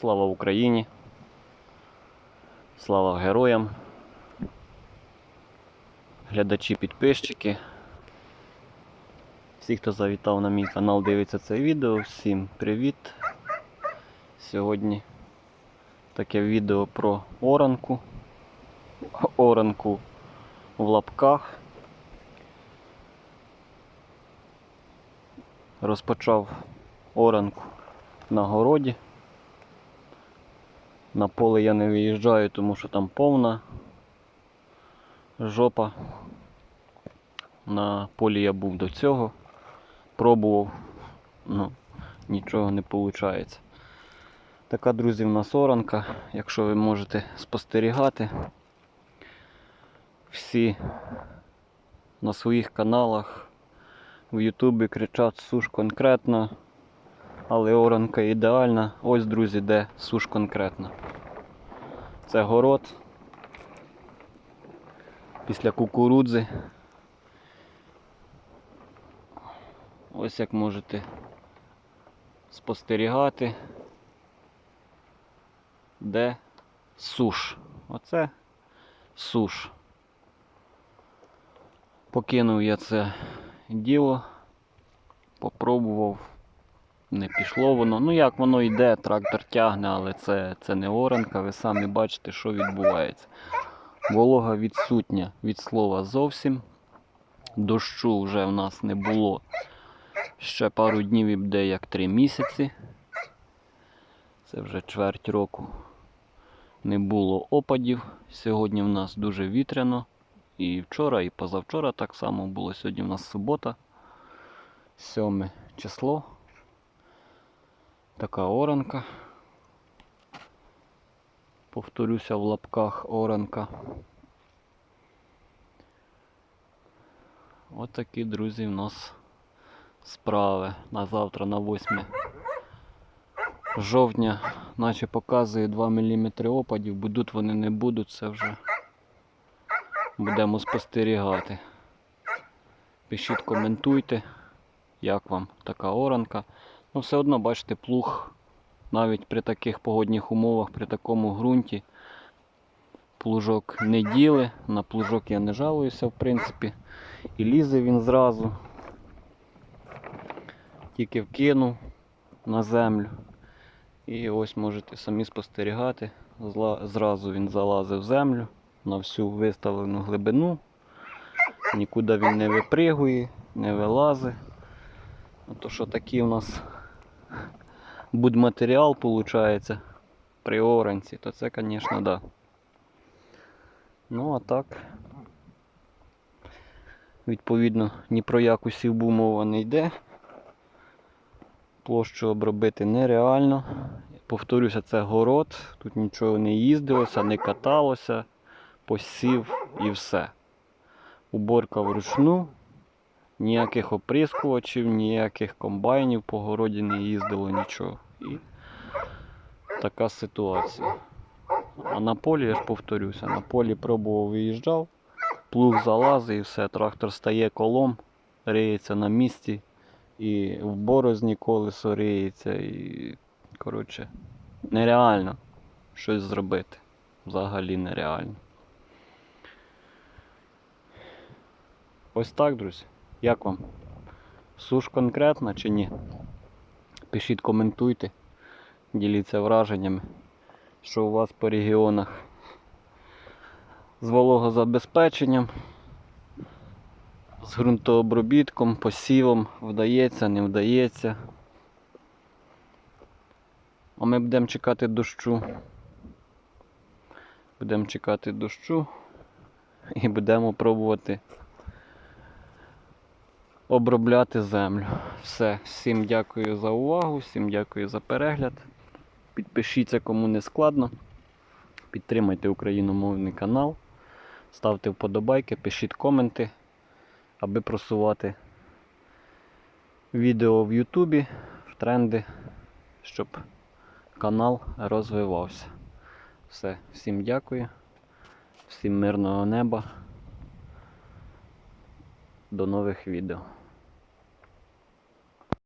Слава Україні! Слава героям! Глядачі, підписчики. Всі, хто завітав на мій канал, дивиться це відео, всім привіт! Сьогодні таке відео про оранку. Оранку в лапках. Розпочав оранку на городі. На поле я не виїжджаю, тому що там повна жопа. На полі я був до цього, пробував, ну, нічого не виходить. Така, друзі, в нас оранка, якщо ви можете спостерігати, всі на своїх каналах в Ютубі кричать суш конкретно, але оранка ідеальна. Ось, друзі, де суш конкретно. Це город після кукурудзи. Ось як можете спостерігати, де суш. Оце суш. Покинув я це діло, попробував, не пішло воно. Ну як воно йде, трактор тягне, але це, це не оранка, ви самі бачите, що відбувається. Волога відсутня від слова зовсім. Дощу вже в нас не було. Ще пару днів і буде як три місяці. Це вже чверть року. Не було опадів. Сьогодні в нас дуже вітряно. І вчора, і позавчора так само було. Сьогодні в нас субота, 7 число. Така оранка. Повторюся в лапках оранка. От такі, друзі, в нас справи. На завтра на 8 жовтня, наче показує 2 мм опадів, будуть вони не будуть, це вже будемо спостерігати. Пишіть, коментуйте, як вам така оранка. Ну, все одно, бачите, плуг навіть при таких погодних умовах, при такому ґрунті, плужок не діли. На плужок я не жалуюся, в принципі. І лізе він зразу. Тільки вкинув на землю. І ось можете самі спостерігати. Зразу він залазив в землю на всю виставлену глибину. Нікуди він не випригує, не вилазить. То що такий у нас будматеріал виходить при оранці, то це, звісно, да. Ну а так, відповідно, ні про яку сівбу мова не йде. Площу обробити нереально. Повторюся, це город, тут нічого не їздилося, не каталося, посів і все. Уборка вручну, ніяких оприскувачів, ніяких комбайнів по городі не їздило нічого. І така ситуація. А на полі, я ж повторюся, на полі пробував виїжджав, плуг залазить і все, трактор стає колом, риється на місці, і в борозні колесо риється, і коротше, нереально щось зробити. Взагалі нереально. Ось так, друзі. Як вам? Суш конкретна чи ні? Пишіть, коментуйте, діліться враженнями, що у вас по регіонах з вологозабезпеченням, з ґрунтообробітком, посівом, вдається, не вдається. А ми будемо чекати дощу. Будемо чекати дощу і будемо пробувати обробляти землю. Все, всім дякую за увагу, всім дякую за перегляд. Підпишіться, кому не складно. Підтримайте україномовний канал, ставте вподобайки, пишіть коменти, аби просувати відео в Ютубі в тренди, щоб канал розвивався. Все, всім дякую, всім мирного неба. До нових відео.